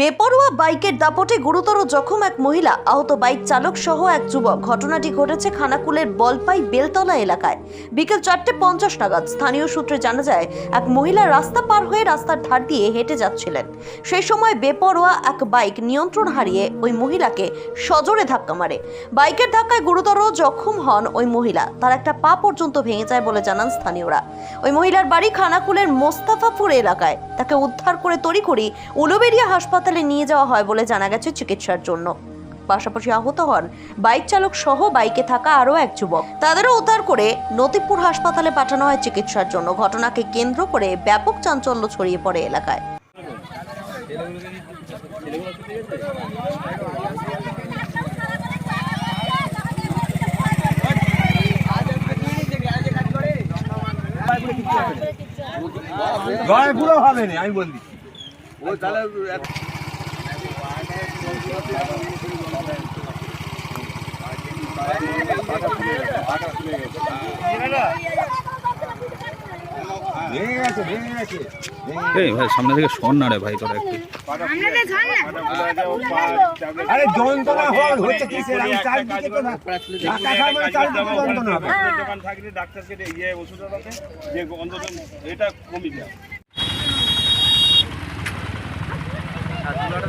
বেপরোয়া বাইকের দাপটে গুরুতর জখম এক মহিলা। আহত বাইক চালক সহ এক যুবক। ঘটনাটি ঘটেছে খানাকুলের বলপাই বেলতলা এলাকায়। বিকেল চারটে পঞ্চাশ নাগাদ স্থানীয় সূত্রে জানা যায়, এক মহিলা রাস্তা পার হয়ে রাস্তার ধার দিয়ে হেঁটে যাচ্ছিলেন। সেই সময় বেপরোয়া এক বাইক নিয়ন্ত্রণ হারিয়ে ওই মহিলাকে সজোরে ধাক্কা মারে। বাইকের ধাক্কায় গুরুতর জখম হন ওই মহিলা। তার একটা পা পর্যন্ত ভেঙে যায় বলে জানান স্থানীয়রা। ওই মহিলার বাড়ি খানাকুলের মোস্তাফাপুর এলাকায়। তাকে উদ্ধার করে তড়িঘড়ি উলুবেড়িয়া হাসপাতালে নিয়ে যাওয়া হয় বলে জানা গেছে চিকিৎসার জন্য। পাশাপাশি আহত হন বাইক চালক সহ বাইকে থাকা আরও এক যুবক। তাদেরও উদ্ধার করে নতিপুর হাসপাতালে পাঠানো হয় চিকিৎসার জন্য। ঘটনাকে কেন্দ্র করে ব্যাপক চাঞ্চল্য ছড়িয়ে পড়ে এলাকায়। গায়ে পুরো হবে না আমি বলি ও তাহলে এই ভাই সামনে থেকে শোন না রে ভাই তোরা একটু। আরে যন্ত্রণা হয় হচ্ছে কি সে? আমি চারদিকে তো না। ঢাকা খাই মানে চারদিকে যন্ত্রণা হবে। দোকান থাকলে ডাক্তারকে দিয়ে ইয়ে ওষুধ আছে যে অন্তত এটা কমে যায় আর পাখাটা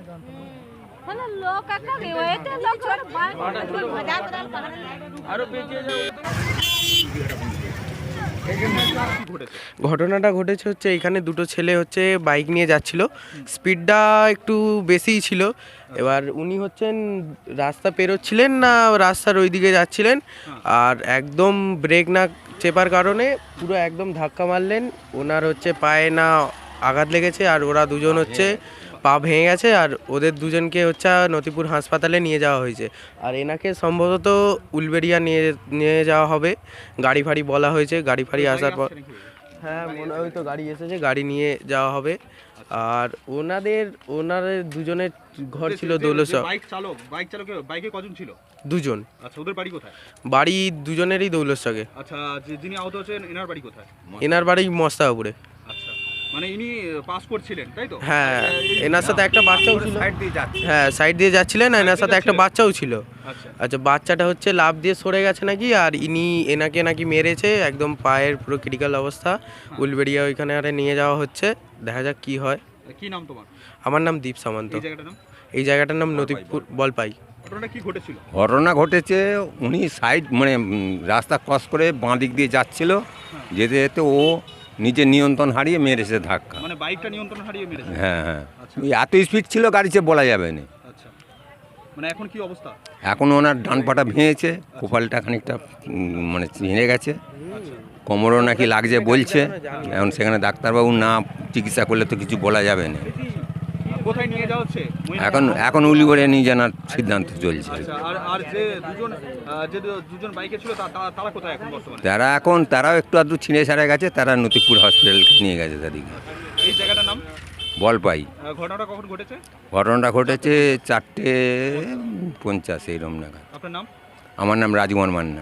লোক একটা লোক ছোট আরও ঘটনাটা ঘটেছে হচ্ছে এখানে দুটো ছেলে হচ্ছে বাইক নিয়ে যাচ্ছিল। স্পিডটা একটু বেশিই ছিল। এবার উনি হচ্ছেন রাস্তা পেরোচ্ছিলেন না রাস্তার ওই দিকে যাচ্ছিলেন? আর একদম ব্রেক না চেপার কারণে পুরো একদম ধাক্কা মারলেন। ওনার হচ্ছে পায়ে না আঘাত লেগেছে আর ওরা দুজন হচ্ছে পা ভেঙে গেছে আর ওদের দুজনকে হচ্ছে নতিপুর হাসপাতালে নিয়ে যাওয়া হয়েছে। আর এনাকে সম্ভবত উলবেড়িয়া নিয়ে নিয়ে যাওয়া হবে। গাড়ি ফাড়ি বলা হয়েছে। গাড়ি ফাড়ি আসার পর হ্যাঁ মনে হয় তো গাড়ি এসেছে। গাড়ি নিয়ে যাওয়া হবে। আর ওনাদের ওনাদের দুজনের ঘর ছিল দৌলসা। বাইক চালক বাইক চালকের বাইকে কজন ছিল? দুজন। আচ্ছা ওদের বাড়ি কোথায়? বাড়ি দুজনেরই দৌলসাকে আচ্ছা যিনি আহত হচ্ছেন এনার বাড়ি কোথায়? এনার বাড়ি মস্তাপুরে মানে ইনি পাস করছিলেন তাই তো? হ্যাঁ এনার সাথে একটা বাচ্চাও ছিল। হ্যাঁ সাইড দিয়ে যাচ্ছিলেন এনার সাথে একটা বাচ্চাও ছিল। আচ্ছা। আচ্ছা বাচ্চাটা হচ্ছে লাভ দিয়ে সরে গেছে নাকি আর ইনি এনাকে নাকি মেরেছে একদম পায়ের পুরো ক্রিটিক্যাল অবস্থা। উলবেড়িয়া ওইখানে আরে নিয়ে যাওয়া হচ্ছে দেখা যাক কি হয়। কি নাম তোমার? আমার নাম দীপ সামন্ত। এই জায়গাটার নাম? এই নদীপুর বলপাই ঘটনাটা কি ঘটেছিল? ঘটনা ঘটেছে উনি সাইড মানে রাস্তা ক্রস করে বাঁ দিক দিয়ে যাচ্ছিল। যেতে যেতে ও নিজের নিয়ন্ত্রণ হারিয়ে মেরেছে ধাক্কা। মানে বাইকটা নিয়ন্ত্রণ হারিয়ে মেরেছে হ্যাঁ হ্যাঁ। ওই এত স্পিড ছিল গাড়িতে বলা যাবে না। আচ্ছা। মানে এখন কি অবস্থা? এখন ওনার ডান পাটা ভেঙেছে কোপালটা খানিকটা মানে ছিঁড়ে গেছে। কোমরও নাকি লাগছে বলছে। এখন সেখানে ডাক্তারবাবু না চিকিৎসা করলে তো কিছু বলা যাবে না। কোথায় নিয়ে যাওয়া হচ্ছে? মহিলা- এখন এখন উলি করে নিয়ে জানার সিদ্ধান্ত চলছে। আচ্ছা আর আর যে দুজন যে দুজন বাইকে ছিল তা- তা- তারা কোথায় এখন বর্তমানে? তারা এখন তারাও একটু আধটু ছিঁড়ে ছাড়া গেছে তারা নতিপুর হসপিটালকে নিয়ে গেছে তাদেরকে। এই জায়গাটার নাম? বল পাই ঘটনাটা কখন ঘটেছে? ঘটনাটা ঘটেছে চারটে পঞ্চাশ এইরকম নাগাদ। আপনার নাম? আমার নাম রাজকুমার মান্না।